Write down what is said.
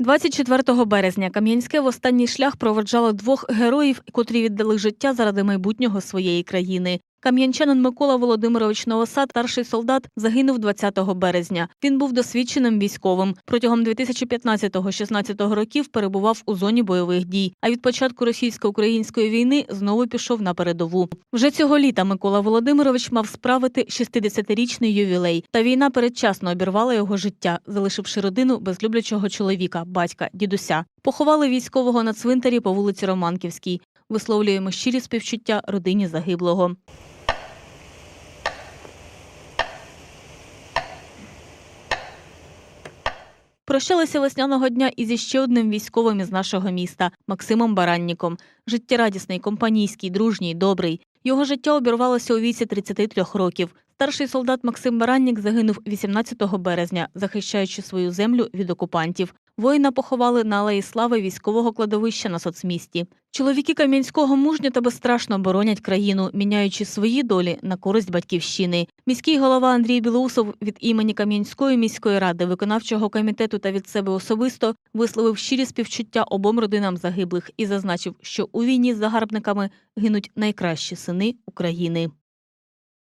24 березня Кам'янське в останній шлях проведжало двох героїв, котрі віддали життя заради майбутнього своєї країни. Кам'янчанин Микола Володимирович Новосад, старший солдат, загинув 20 березня. Він був досвідченим військовим. Протягом 2015-16 років перебував у зоні бойових дій. А від початку російсько-української війни знову пішов на передову. Вже цього літа Микола Володимирович мав справити 60-річний ювілей. Та війна передчасно обірвала його життя, залишивши родину без люблячого чоловіка, батька, дідуся. Поховали військового на цвинтарі по вулиці Романківській. Висловлюємо щирі співчуття родині загиблого. Прощалися весняного дня із іще одним військовим із нашого міста Максимом Баранніком. Життєрадісний, компанійський, дружній, добрий. Його життя обірвалося у віці 33 років. Старший солдат Максим Бараннік загинув 18 березня, захищаючи свою землю від окупантів. Воїна поховали на алеї слави військового кладовища на соцмісті. Чоловіки Кам'янського мужньо та безстрашно боронять країну, міняючи свої долі на користь батьківщини. Міський голова Андрій Білоусов від імені Кам'янської міської ради, виконавчого комітету та від себе особисто висловив щирі співчуття обом родинам загиблих і зазначив, що у війні з загарбниками гинуть найкращі сини України.